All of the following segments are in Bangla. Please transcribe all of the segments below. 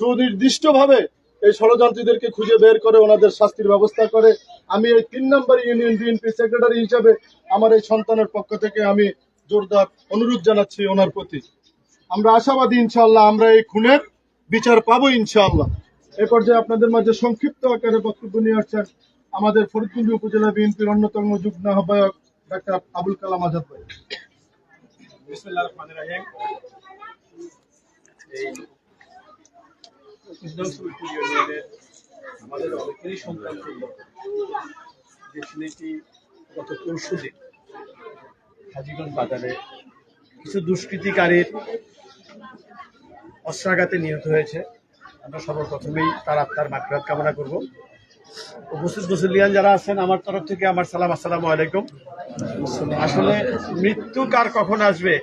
সুনির্দিষ্টভাবে এই ষড়যন্ত্রীদেরকে খুঁজে বের করে, ওনাদের শাস্তির ব্যবস্থা করে। আমি এই তিন নম্বর ইউনিয়ন বিএনপি সেক্রেটারি হিসাবে আমার এই সন্তানের পক্ষ থেকে আমি জোরদার অনুরোধ জানাচ্ছি ওনার প্রতি। আমরা আশাবাদী ইনশাল্লাহ আমরা এই খুনের বিচার পাবো, ইনশাআল্লাহ। এ পর্যায়ে আপনাদের মাঝে সংক্ষিপ্ত আকারে বক্তব্য নিয়ে আসছেন আমাদের ফরিদকুঞ্জ উপজেলা বিএনপির অন্যতম যুগ্ম আহ্বায়ক ডাক্তার আবুল কালাম আজাদ ভাই। আমাদের অনেকেরই সন্তান যে ছেলেটি গত পরশু দিন হাজিগঞ্জ বাজারে কিছু দুষ্কৃতিকারীর অস্ত্রাঘাতে নিহত হয়েছে। আমরা সর্বপ্রথমেই তার আত্মার মাকরাত কামনা করব। উপস্থিত মুসলিয়ান যারা আছেন, আমার তরফ থেকে আমার সালাম, আসসালামু আলাইকুম। আসলে মৃত্যু কার কখন আসবে,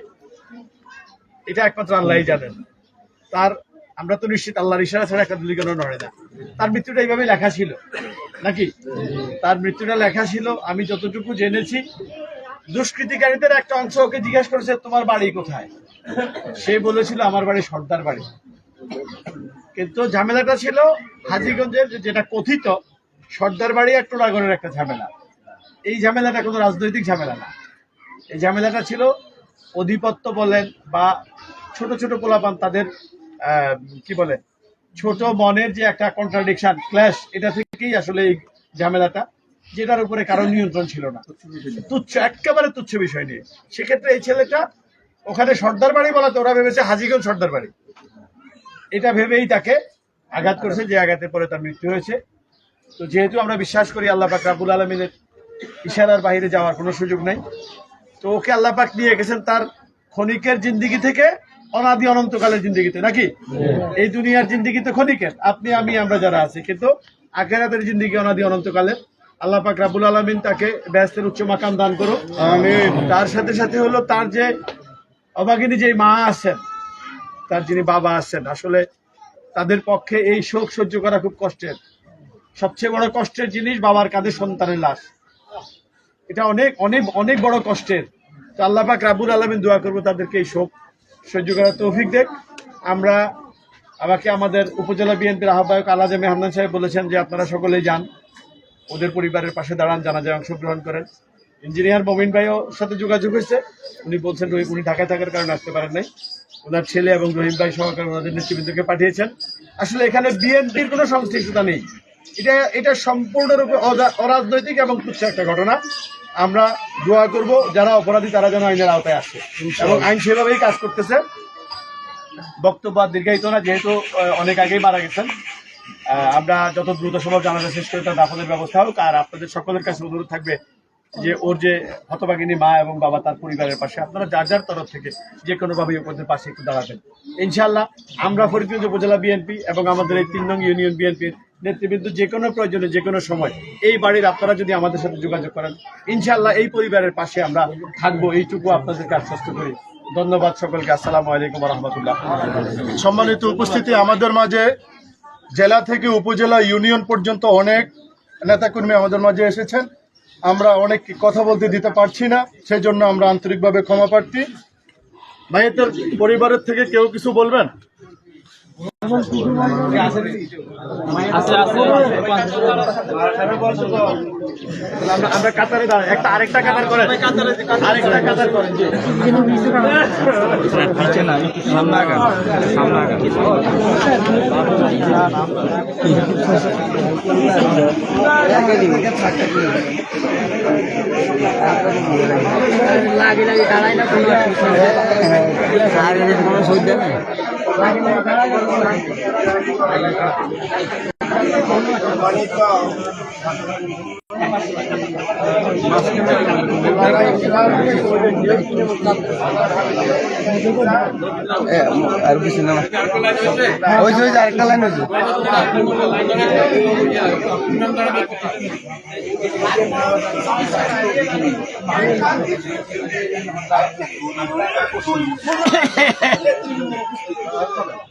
এটা একমাত্র আল্লাহই জানেন। তার আমরা তো নিশ্চিত আল্লাহর ইশারা ছাড়া একটা দুলিগণ নড়ে না। তার মৃত্যুটা এইভাবে লেখা ছিল। নাকি? তার মৃত্যুটা লেখা ছিল, আমি যতটুকু জেনেছি, দুষ্কৃতিকারীদের একটা অংশ ওকে জিজ্ঞেস করেছে, তোমার বাড়ি কোথায়? সে বলেছিল, আমার বাড়ি সর্দার বাড়ি। কিন্তু ঝামেলাটা ছিল হাজিগঞ্জের যেটা কথিত, সর্দার বাড়ি আর টোলাগড়ের একটা ঝামেলা। এই ঝামেলাটা কোনো রাজনৈতিক ঝামেলা না। এই ঝামেলাটা ছিল, অধিপত্য বলেন বা ছোট ছোট পোলাপান তাদের কি বলে ছোট মনের যে একটা কন্ট্রাডিকশন ক্ল্যাশ এটা থেকেই আসলে এই ঝামেলাটা যেটার উপরে কারও নিয়ন্ত্রণ ছিল না। তুচ্ছ একেবারে তুচ্ছ বিষয় নিয়ে। সেক্ষেত্রে এই ছেলেটা ওখানে সর্দার বাড়ি বলাতে ওরা ভেবেছে হাজিগঞ্জ সর্দার বাড়ি। এটা ভেবেই তাকে আঘাত করেছে যে আঘাতের পরে তার মৃত্যু হয়েছে। তো যেহেতু আমরা বিশ্বাস করি আল্লাহ পাক রাবুল আলমিনের ইশারার বাইরে যাওয়ার কোনো সুযোগ নেই তো ওকে আল্লাহ পাক নিয়ে গেছেন তার ক্ষণিকের জিন্দিগি থেকে অনাদি অনন্তকালের জিন্দিগিতে নাকি? এই দুনিয়ার জিন্দিগিতে ক্ষণিকের। আপনি আমি আমরা যারা আছি। কিন্তু আখেরাতের জিন্দিগি অনাদি অনন্তকালের। আল্লাহ পাক রাবুল আলমিন তাকে ব্যস্তের উচ্চ মাকাম দান করো তার সাথে সাথে হলো তার যে অভাগিনী যে মা আছেন তার যিনি বাবা আছেন আসলে তাদের পক্ষে এই শোক সহ্য করা খুব কষ্টের। সবচেয়ে বড় কষ্টের জিনিস বাবার কাঁধে সন্তানের লাশ। এটা অনেক অনেক অনেক বড় কষ্টের। তো আল্লাহ পাক রাবুল আলমিন দোয়া করব তাদেরকে এই শোক সহ্য করার তৌফিক দেখ। আমরা আমাকে আমাদের উপজেলা বিএনপির আহ্বায়ক আলাজে মেহমান সাহেব বলেছেন যে আপনারা সকলেই যান। ওদের পরিবারের পাশে দাঁড়ান, জানাজায় অংশগ্রহণ করেন। ইঞ্জিনিয়ার মমিন ভাইও সাথে যোগাযোগ হয়েছে। উনি বলছেন রহিম, উনি ঢাকায় থাকার কারণে আসতে পারেন নাই। ওনার ছেলে এবং রহিম ভাই সহকারে ওনাদের নেতৃবৃন্দকে পাঠিয়েছেন। আসলে এখানে বিএনপির কোনো সংশ্লিষ্টতা নেই। এটা এটা সম্পূর্ণরূপে অরাজনৈতিক এবং তুচ্ছ একটা ঘটনা। আমরা দোয়া করব যারা অপরাধী তারা যেন আইনের আওতায় আসে। এবং আইন সেভাবেই কাজ করতেছে। বক্তব্য আর দীর্ঘায়িত না যেহেতু অনেক আগেই মারা গেছেন। আমরা যত দ্রুত সম্ভব জানাজা শেষ করে তার দাফনের ব্যবস্থা হোক আর আপনাদের সকলের কাছে অনুরোধ থাকবে যে ওর যে হতভাগিনী মা এবং বাবা তার পরিবারের পাশে আপনারা যার যার তরফ থেকে যে কোনোভাবে ওদের পাশে একটু দাঁড়াবেন। ইনশাল্লাহ আমরা ফরিদগঞ্জ উপজেলা বিএনপি এবং আমাদের এই তিন নং ইউনিয়ন বিএনপির নেতৃবৃন্দ যে কোনো প্রয়োজনে, যে কোনো সময় এই বাড়ির আপনারা যদি আমাদের সাথে যোগাযোগ করেন ইনশাল্লাহ এই পরিবারের পাশে আমরা থাকব। এইটুকু আপনাদেরকে আশ্বস্ত করি। ধন্যবাদ সকলকে। আসসালামু আলাইকুম রহমতুল্লাহ সম্মানিত উপস্থিতি, আমাদের মাঝে জেলা থেকে উপজেলা ইউনিয়ন পর্যন্ত অনেক নেতাকর্মী আমাদের মাঝে এসেছেন। আমরা অনেক কথা বলতে দিতে পারছি না সেই জন্য আমরা আন্তরিকভাবে ক্ষমা প্রার্থী। ভাইয়ের পরিবারের থেকে কেউ কিছু বলবেন? আমরা কাতারে দাঁড়াই একটা আরেকটা কাতার করেন আরেকটা কাতার করেন। পিছনে না সামনে আগান সামনে লাগে লাগে দাঁড়াই না কোনো কোনো সুবিধা নেই আর কিছু না। ওই যে আরেকটা লাইন হয়েছে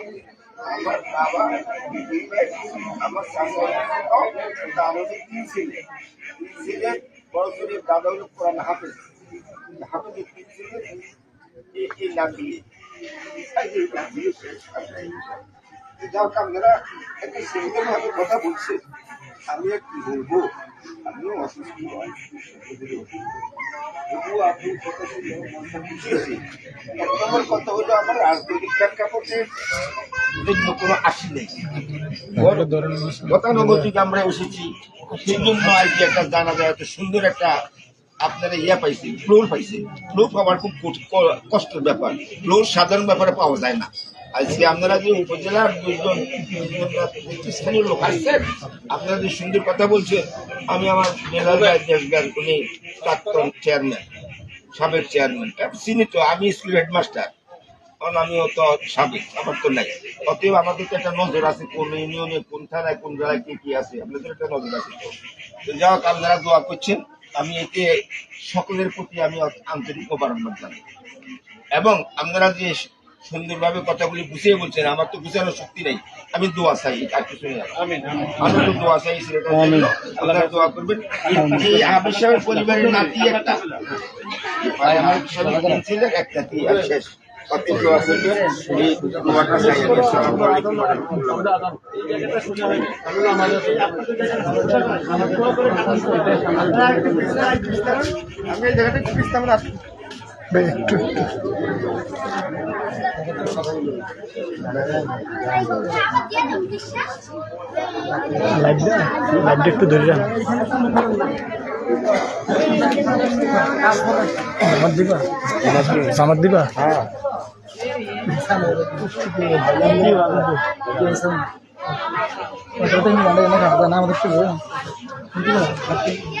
আমার বাবা আমার সামনে আমাদের তিন ছেলে তিন ছেলে বড় ছেলের দাদা হলো কোরআন হাফেজ হাফেজের তিন ছেলে এই নাম দিয়ে এই যে নাম দিয়ে শেষ যাও আপনারা একটা সুন্দর কথা বলছে আমি কি বলব, আমিও অসুস্থ আমার একটা জানা যায় সুন্দর একটা আপনারা ইয়া পাইছে ফ্লোর পাইছে। ফ্লোর খুব কষ্টের ব্যাপার। ফ্লোর সাধারণ ব্যাপারে পাওয়া যায় না। আজকে আপনারা যে উপজেলার দুইজন স্থানীয় লোক আসছেন, আপনারা যে সুন্দর কথা বলছেন, আমি আমার মেলার দেশ ব্যাংক উনি প্রাক্তন চেয়ারম্যান, সাবেক চেয়ারম্যান চিনি তো, আমি স্কুল হেডমাস্টার। কারণ আমিও তো সাবেক, আমার তো নাই। অতএব আমাদের তো একটা নজর আছে, কোন ইউনিয়নে, কোন থানায়, কোন জায়গায় কি কি আছে, আপনাদের একটা নজর আছে তো। যাই হোক, আপনারা দোয়া করছেন, আমি এতে সকলের প্রতি আমি আন্তরিক অবলম্বন জানাই। এবং আপনারা যে সুন্দরভাবে কথাগুলি গুছিয়ে বলছেন আমার তো গুছানোর শক্তি নেই। আমি দোয়া চাই আর কিছু। আমি তো দোয়া চাই আপনারা দোয়া করবেন। এই আবির সাহেবের পরিবারের নাতি একটা। সাহেবের তিন ছেলে একটা কি আর শেষ অতি দোয়া করবেন এই দোয়াটা চাই আমি।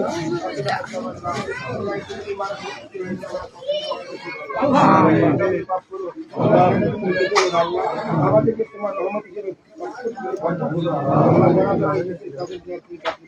আসসালামু তোমার ওয়া রাহমাতুল্লাহ।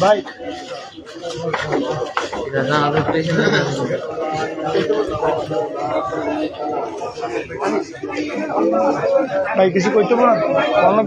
ভাই। ভাই কিছু করতে পারেন অনেক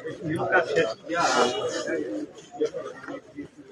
এই সুমন ভাই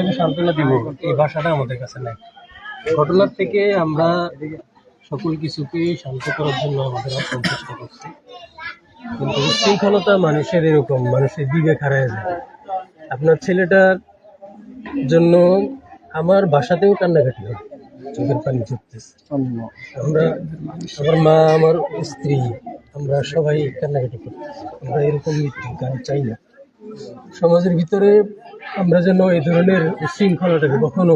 আপনাকে সান্ত্বনা দিব, এই ভাষাটা আমাদের কাছে নাই। ঘটনার থেকে আমরা সকল কিছুকে শান্ত করার জন্য আমাদের চেষ্টা করছি। কিন্তু উচ্ছৃঙ্খলতা মানুষের এরকম, মানুষের বিবেক হারায় যায়। আপনার ছেলেটার জন্য আমার বাসাতেও কান্নাকাটি হয়, চোখের পানি চুপতেছে আমরা, আমার মা, আমার স্ত্রী, আমরা সবাই কান্নাকাটি করতেছি। আমরা এরকম মৃত্যু কারও চাই না। সমাজের ভিতরে আমরা যেন এই ধরনের শৃঙ্খলাটাকে কখনো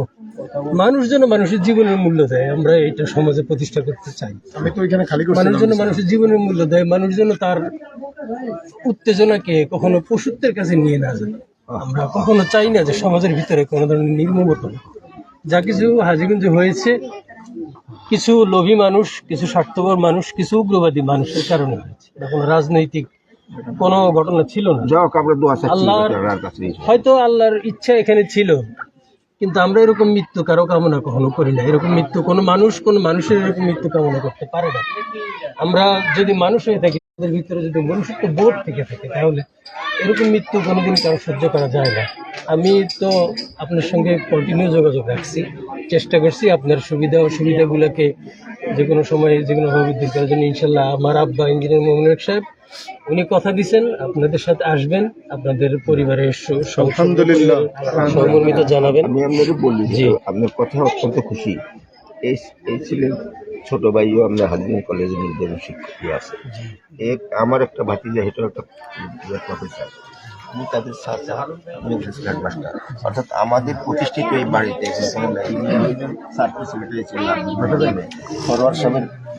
মানুষ যেন মানুষের জীবনের মূল্য দেয় আমরা এটা সমাজে প্রতিষ্ঠা করতে চাই। আমি তো ওইখানে খালি মানুষ যেন মানুষের জীবনের মূল্য দেয় মানুষ যেন তার উত্তেজনাকে কখনো পশুত্বের কাছে নিয়ে না যায়। আমরা কখনো চাই না যে সমাজের ভিতরে কোনো ধরনের নির্মমতা যা কিছু হাজিগঞ্জে হয়েছে কিছু লোভী মানুষ কিছু স্বার্থপর মানুষ কিছু উগ্রবাদী মানুষের কারণে হয়েছে। এটা কোনো রাজনৈতিক কোনো ঘটনা ছিল না। যাও আমরা দোয়া আল্লাহর হয়তো আল্লাহর ইচ্ছা এখানে ছিল কিন্তু আমরা এরকম মৃত্যু কারও কামনা কখনো করি না। এরকম মৃত্যু কোনো মানুষ কোনো মানুষের এরকম মৃত্যু কামনা করতে পারে না। আমরা যদি মানুষ হয়ে থাকি তাদের ভিতরে যদি মনুষ্যত্ব বোধ থেকে থাকে তাহলে এরকম মৃত্যু কোনোদিন কারও সহ্য করা যায় না। আমি তো আপনার সঙ্গে কন্টিনিউ যোগাযোগ রাখছি। চেষ্টা করছি আপনার সুবিধা অসুবিধাগুলোকে যে কোনো সময় যে কোনোভাবে দূর করার জন্য। ইনশাল্লাহ আমার আব্বা ইঞ্জিনিয়ার মোহাম্মদ সাহেব উনি কথা দিছেন আপনাদের সাথে আসবেন আপনাদের পরিবারের আলহামদুলিল্লাহ। সহমর্মিতা জানাবেন। আমি আপনাকে বলি যে আপনার কথা অত্যন্ত খুশি। এই এই ছিলেন ছোট ভাইও আমরা হাজিন কলেজের মধ্যে শিক্ষক আছে। এক আমার একটা ভাতিজা হেঁটে একটা প্রফেসর আমি তাদের আমি মাস্টার। অর্থাৎ আমাদের প্রতিষ্ঠিত এই বাড়িতে সার্ভিস সেক্রেটারি ছিলাম সাহেবের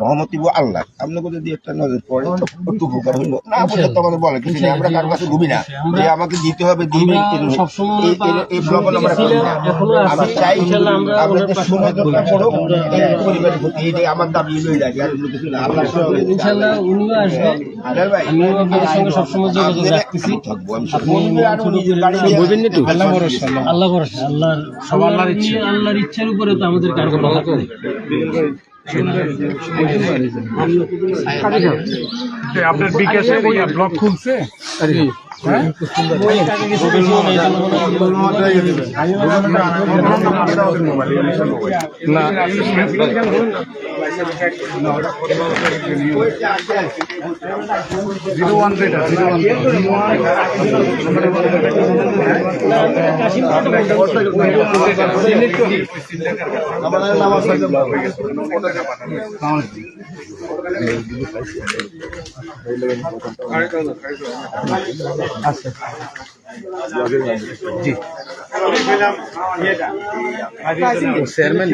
রহমতি আল্লাহ। আপনাকে যদি একটা নজর পড়ে একটু উপকার হইল না বললে তো আমাদের বলে কিছু আমরা কারও কাছে ঘুমি না। যে আমাকে দিতে হবে দিবে সবসময় এই- আমরা। আমি চাই আপনাদের পরিবারের প্রতি এটাই আমার দাবি এটাই আর অন্য কিছু না। আল্লাহ ইনশাল্লাহ উনিও আসবে। আদার ভাই। আমিও আপনাদের সঙ্গে সবসময় যোগাযোগ রাখতেছি। থাকব আমি আপনি আরও নিজের বাড়িতে আল্লাহ ভরসা আল্লাহ ভরসা। আল্লাহর আল্লাহর ইচ্ছা। আল্লাহর ইচ্ছার উপরে তো আমাদের কারও নেই। আপনার বিকাশের ব্লক খুলছে? এটা মনে হয় জিরো ওয়ান জিরো ওয়ান আমার চেয়ারম্যান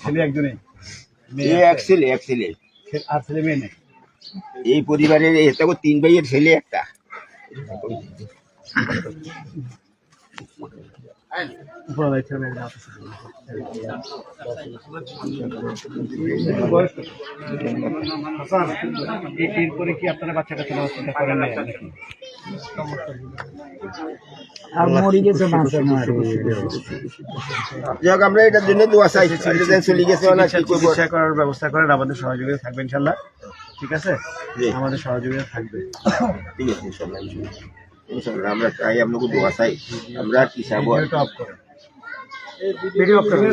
ছেলে একজনই এ এক ছেলে এক ছেলে। আর ছেলে মেয়ে নেই? এই পরিবারের এটা তিন ভাইয়ের ছেলে একটা। এরপরে কি আপনারা বাচ্চা কাচ্চা করেন আমরা এটার জন্য দোয়া চাই। চলে গেছে না কি করব? চিকিৎসা করার ব্যবস্থা করেন আমাদের সহযোগিতা থাকবে ইনশাল্লাহ। ঠিক আছে? আমাদের সহযোগিতা থাকবে। ঠিক আছে আমরা চাই আপনাকে দোয়া চাই আমরা কি চাবো আর অফ করেন ভিডিও অফ করেন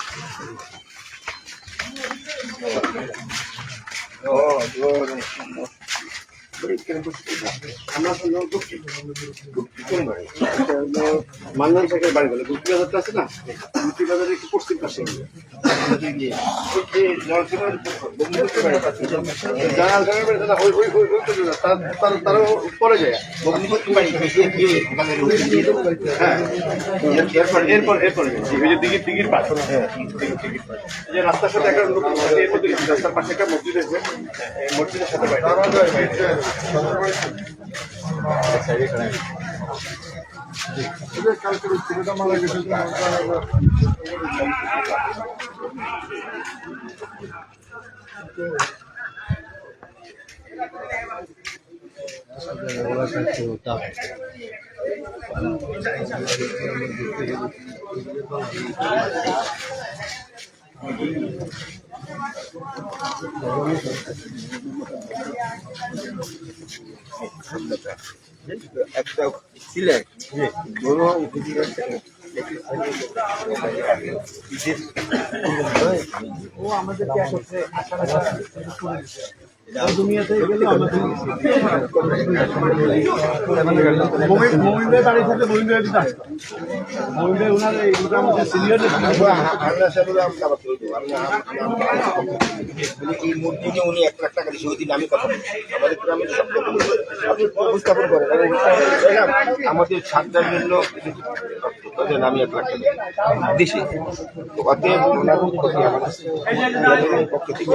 Oh, glory. মান্নান শেখের বাড়ি বলে গুপ্তি বাজারটা আছে না গুপ্তি বাজারের একটু পশ্চিম পাশে তারও পরে যায় হ্যাঁ এরপর এরপর দিঘির দিঘির পাশ যে রাস্তার সাথে একটা রাস্তার পাশে একটা মসজিদ আছে মসজিদের সাথে होता है বাড়ি কালকের ছেলেটা মারা গেছে একটা সিলেট বড় মমিন ভাই বাড়ি থেকে মমিন ভাই দিতে আসতো। মমিন ভাই ওনার এই মোটামুটি সিনিয়র এই মূর্তি নিয়ে উনি এক লাখ টাকা দিয়েছে ওই দিন আমি কথা বলছি। আমাদের গ্রামের উপস্থাপন করেন। আমাদের ছাত্রের জন্য আমি এক লাখ টাকা। দিছি অতএব ওনার পক্ষ আমাদের পক্ষ থেকে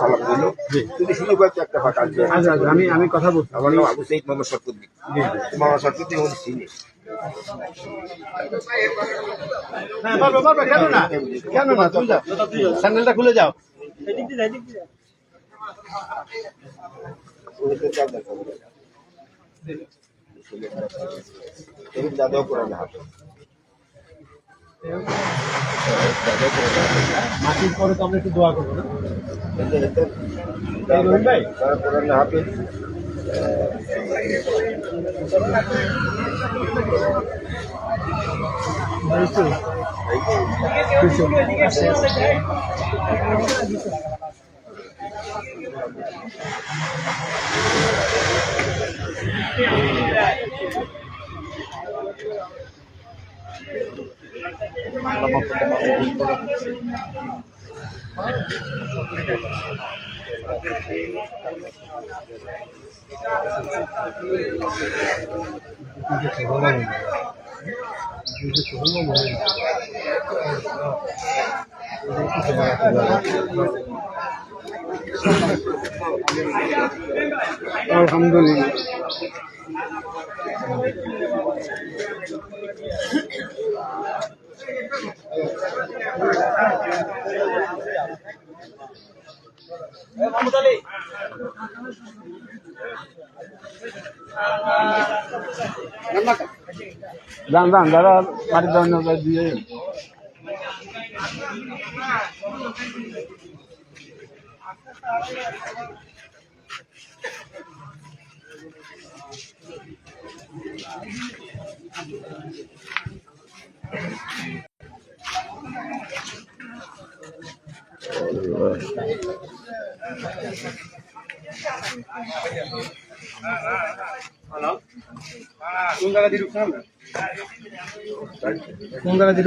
সালাম দিল যদি শুনে পাচ্ছি একটা ফাঁকা আচ্ছা আচ্ছা, আমি আমি কথা বলছি। আমার নাম আবু সৈদ মোহাম্মদ সরকুদ্দিন মোহাম্মদ সরকুদ্দিন উনি চিনি কেন না? কেন না? তুমি যাও। স্যান্ডেলটা খুলে যাও। মাটির পরে তো আমরা একটু দোয়া করব না। রহিম ভাই? তারা করেন হাতে আলহামদুলিল্লাহ যান যান দাদা বাড়ির দাম দিয়ে Thank you. কোন জায়গা দিয়ে ঢুকছেন কোন জায়গা দিয়ে